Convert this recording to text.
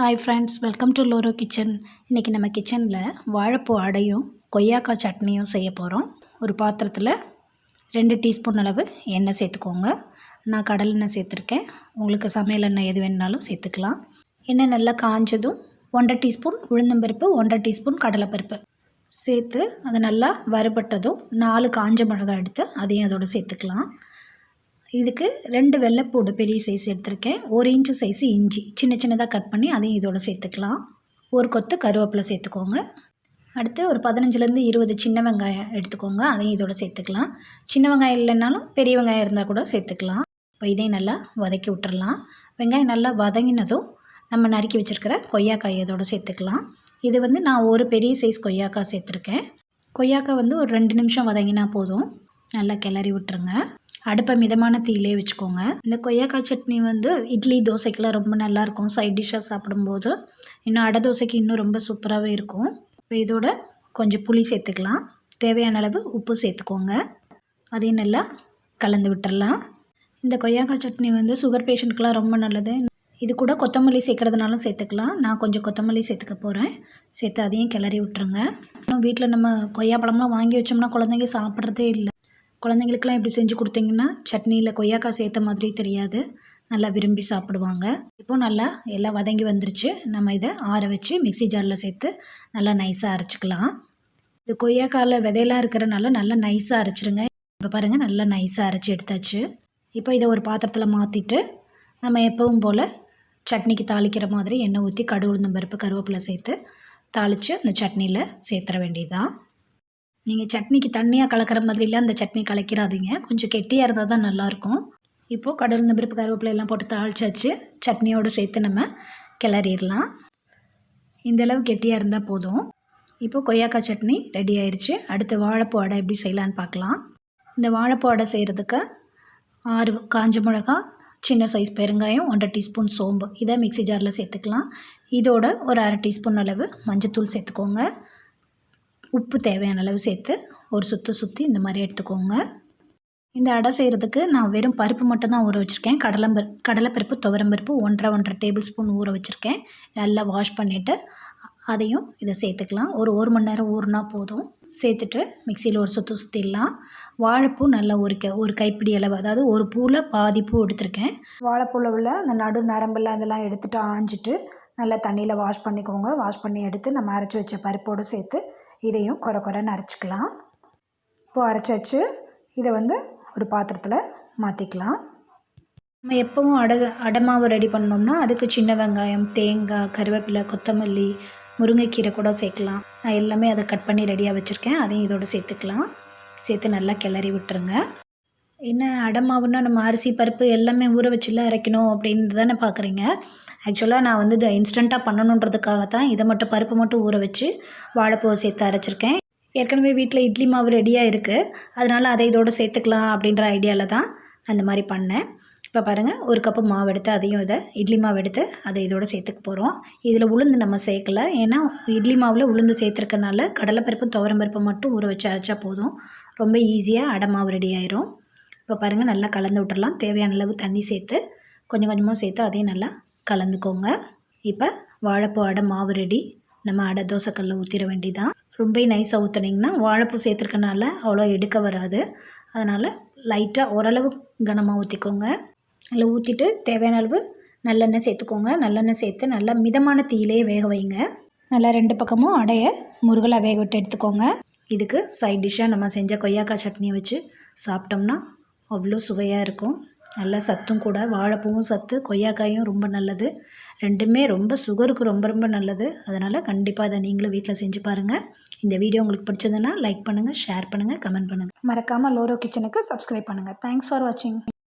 Hi friends welcome to Loro kitchen இன்றைக்கி நம்ம கிச்சனில் வாழைப்பூ அடையும் கொய்யாக்காய் சட்னியும் செய்ய போகிறோம் ஒரு பாத்திரத்தில் ரெண்டு டீஸ்பூன் அளவு எண்ணெய் சேர்த்துக்கோங்க. நான் கடல் எண்ணெய் சேர்த்துருக்கேன். உங்களுக்கு சமையல் எண்ணெய் எது வேணுனாலும் சேர்த்துக்கலாம். எண்ணெய் நல்லா காஞ்சதும் ஒன்றரை டீஸ்பூன் உளுந்தம்பருப்பு ஒன்றரை டீஸ்பூன் கடலைப்பருப்பு சேர்த்து அது நல்லா வறுபட்டதும் நாலு காஞ்ச மிளகாய் எடுத்து அதையும் அதோடு சேர்த்துக்கலாம். இதுக்கு ரெண்டு வெள்ளைப்பூடு பெரிய சைஸ் எடுத்திருக்கேன். ஒரு இன்ச்சு சைஸு இஞ்சி. சின்ன சின்னதாக கட் பண்ணி அதையும் இதோடு சேர்த்துக்கலாம். ஒரு கொத்து கருவேப்பிலை சேர்த்துக்கோங்க. அடுத்து ஒரு பதினஞ்சுலேருந்து இருபது சின்ன வெங்காயம் எடுத்துக்கோங்க. அதையும் இதோட சேர்த்துக்கலாம். சின்ன வெங்காயம் இல்லைன்னாலும் பெரிய வெங்காயம் இருந்தால் கூட சேர்த்துக்கலாம். இப்போ இதையும் நல்லா வதக்கி விட்டுறலாம். வெங்காயம் நல்லா வதங்கினதும் நம்ம நறுக்கி வச்சுருக்கிற கொய்யாக்காய் இதோட சேர்த்துக்கலாம். இது வந்து நான் ஒரு பெரிய சைஸ் கொய்யாக்காய் சேர்த்துருக்கேன். கொய்யாக்காய் வந்து ஒரு ரெண்டு நிமிஷம் வதங்கினா போதும். நல்லா கிளறி விட்டுருங்க. அடுப்பை மிதமான தீயிலே வச்சுக்கோங்க. இந்த கொய்யாக்காய் சட்னி வந்து இட்லி தோசைக்கெலாம் ரொம்ப நல்லாயிருக்கும். சைட் டிஷ்ஷாக சாப்பிடும்போது. இன்னும் அடை தோசைக்கு இன்னும் ரொம்ப சூப்பராகவே இருக்கும். இப்போ இதோட கொஞ்சம் புளி சேர்த்துக்கலாம். தேவையான அளவு உப்பு சேர்த்துக்கோங்க. அதையும் நல்லா கலந்து விட்டுடலாம் இந்த கொய்யாக்காய் சட்னி வந்து சுகர் பேஷண்ட்டுக்கெலாம் ரொம்ப நல்லது. இது கூட கொத்தமல்லி சேர்க்குறதுனாலும் சேர்த்துக்கலாம். நான் கொஞ்சம் கொத்தமல்லி சேர்த்துக்க போகிறேன் சேர்த்து அதையும் கிளறி விட்டுருங்க. வீட்டில் நம்ம கொய்யா பழம்லாம் வாங்கி வச்சோம்னா குழந்தைங்க சாப்பிட்றதே இல்லை. குழந்தைங்களுக்குலாம் இப்படி செஞ்சு கொடுத்தீங்கன்னா சட்னியில் கொய்யாக்காய் சேர்த்த மாதிரி தெரியாது. நல்லா விரும்பி சாப்பிடுவாங்க. இப்போது நல்லா எல்லாம் வதங்கி வந்துருச்சு. நம்ம இதை ஆற வச்சு மிக்சி ஜாரில் சேர்த்து நல்லா நைஸாக அரைச்சிக்கலாம். இது கொய்யாக்காயில் விதையெல்லாம் இருக்கிறனால நல்லா நைஸாக அரைச்சிருங்க. இப்போ பாருங்கள் நல்லா நைஸாக அரைச்சி எடுத்தாச்சு. இப்போ இதை ஒரு பாத்திரத்தில் மாற்றிட்டு நம்ம எப்பவும் போல் சட்னிக்கு தாளிக்கிற மாதிரி எண்ணெய் ஊற்றி கடுகு உளுந்தம் பருப்பு கருவேப்பிலை சேர்த்து தாளித்து அந்த சட்னியில் சேர்த்துற வேண்டியதுதான். நீங்கள் சட்னிக்கு தண்ணியாக கலக்கிற மாதிரிலாம் அந்த சட்னி கலக்கிறாதீங்க. கொஞ்சம் கெட்டியாக இருந்தால் தான் நல்லாயிருக்கும். இப்போது கடல் இந்த பருப்பு கருவேப்பிலை எல்லாம் போட்டு தாளிச்சாச்சு. சட்னியோடு சேர்த்து நம்ம கிளறிடலாம். இந்தளவு கெட்டியாக இருந்தால் போதும். இப்போது கொய்யாக்காய் சட்னி ரெடி ஆயிடுச்சு அடுத்து வாழைப்பூ அடை எப்படி செய்யலான்னு பார்க்கலாம். இந்த வாழைப்பூ அடை செய்கிறதுக்கு ஆறு காஞ்ச மிளகா சின்ன சைஸ் பெருங்காயம் ஒன்றரை டீஸ்பூன் சோம்பு. இதை மிக்சி ஜாரில் சேர்த்துக்கலாம். இதோட ஒரு அரை டீஸ்பூன் அளவு மஞ்சத்தூள் சேர்த்துக்கோங்க. உப்பு தேவையான அளவு சேர்த்து ஒரு சுற்று சுற்றி இந்த மாதிரி எடுத்துக்கோங்க. இந்த அடை செய்கிறதுக்கு நான் வெறும் பருப்பு மட்டும் தான் ஊற வச்சுருக்கேன். கடலம்பரு கடலைப்பருப்பு துவரம்பருப்பு ஒன்றரை ஒன்றரை டேபிள் ஸ்பூன் ஊற வச்சுருக்கேன். நல்லா வாஷ் பண்ணிவிட்டு அதையும் இதை சேர்த்துக்கலாம். ஒரு ஒரு மணி நேரம் ஊறினா போதும். சேர்த்துட்டு மிக்சியில் ஒரு சுற்று சுற்றிடலாம் வாழைப்பூ நல்லா ஒரு க ஒரு கைப்பிடி அளவு அதாவது ஒரு பூவில் பாதி பூ எடுத்திருக்கேன். வாழைப்பூவில் உள்ள அந்த நடு நரம்பெல்லாம் இதெல்லாம் எடுத்துகிட்டு ஆஞ்சிட்டு நல்லா தண்ணியில் வாஷ் பண்ணிக்கோங்க. வாஷ் பண்ணி எடுத்து நம்ம அரைச்சி வச்ச பருப்போடு சேர்த்து இதையும் குறை குறைன்னு அரைச்சிக்கலாம். இப்போது அரைச்சி வச்சு இதை வந்து ஒரு பாத்திரத்தில் மாற்றிக்கலாம் நம்ம எப்போவும் அடை அடை மாவு ரெடி பண்ணோம்னா அதுக்கு சின்ன வெங்காயம் தேங்காய் கருவேப்பிலை கொத்தமல்லி முருங்கைக்கீரை கூட சேர்க்கலாம். நான் எல்லாமே அதை கட் பண்ணி ரெடியாக வச்சுருக்கேன். அதையும் இதோடு சேர்த்துக்கலாம். சேர்த்து நல்லா கிளறி விட்டுருங்க. என்ன அடமாவுன்னா நம்ம அரிசி பருப்பு எல்லாமே ஊற வச்சுலாம் அரைக்கணும் அப்படின்னு தானே பார்க்குறீங்க ஆக்சுவலாக நான் வந்து இதை இன்ஸ்டண்ட்டாக பண்ணணுன்றதுக்காக தான் இதை மட்டும் பருப்பு மட்டும் ஊற வச்சு வாழைப்பூவை சேர்த்து அரைச்சிருக்கேன். ஏற்கனவே வீட்டில் இட்லி மாவு ரெடியாக இருக்குது அதனால் அதை இதோடு சேர்த்துக்கலாம் அப்படின்ற ஐடியாவில் தான் அந்த மாதிரி பண்ணேன். இப்போ பாருங்கள் ஒரு கப்பு மாவு எடுத்து அதையும் இதை இட்லி மாவு எடுத்து அதை இதோடு சேர்த்துக்க போகிறோம் இதில் உளுந்து நம்ம சேர்க்கல. ஏன்னா இட்லி மாவில் உளுந்து சேர்த்துருக்கனால கடலைப்பருப்பு துவரம்பருப்பும் மட்டும் ஊற வச்சு அரைச்சா போதும். ரொம்ப ஈஸியாக அடை மாவு ரெடி ஆயிரும். இப்போ பாருங்கள் நல்லா கலந்து விட்டுறலாம். தேவையான அளவு தண்ணி சேர்த்து கொஞ்சம் கொஞ்சமாக சேர்த்து அதையும் நல்லா கலந்துக்கோங்க. இப்போ வாழைப்பூ அடை மாவு ரெடி நம்ம அடை தோசைக்கல்ல ஊற்றிட வேண்டிதான். ரொம்ப நைஸாக ஊற்றுனீங்கன்னா வாழைப்பூ சேர்த்துருக்கனால அவ்வளோ எடுக்க வராது. அதனால் லைட்டாக ஓரளவு கனமாக ஊற்றிக்கோங்க அதில் ஊற்றிட்டு தேவையான அளவு நல்லெண்ணெய் சேர்த்துக்கோங்க. நல்லெண்ணெய் சேர்த்து நல்லா மிதமான தீயிலே வேக வைங்க. நல்லா ரெண்டு பக்கமும் அடைய முருகலாக வேக விட்டு எடுத்துக்கோங்க. இதுக்கு சைட் டிஷ்ஷாக நம்ம செஞ்ச கொய்யாக்காய் சட்னியை வச்சு சாப்பிட்டோம்னா அவ்வளோ சுவையாக இருக்கும். நல்ல சத்தும் கூட. வாழைப்பூவும் சத்து கொய்யாக்காயும் ரொம்ப நல்லது. ரெண்டுமே ரொம்ப சுகருக்கு ரொம்ப ரொம்ப நல்லது. அதனால் கண்டிப்பாக அதை நீங்களும் வீட்டில் செஞ்சு பாருங்கள் இந்த வீடியோ உங்களுக்கு பிடிச்சதுன்னா லைக் பண்ணுங்கள் ஷேர் பண்ணுங்கள் கமெண்ட் பண்ணுங்கள் மறக்காமல் லோரோ கிச்சனுக்கு சப்ஸ்கிரைப் பண்ணுங்கள் தேங்க்ஸ் ஃபார் வாட்சிங்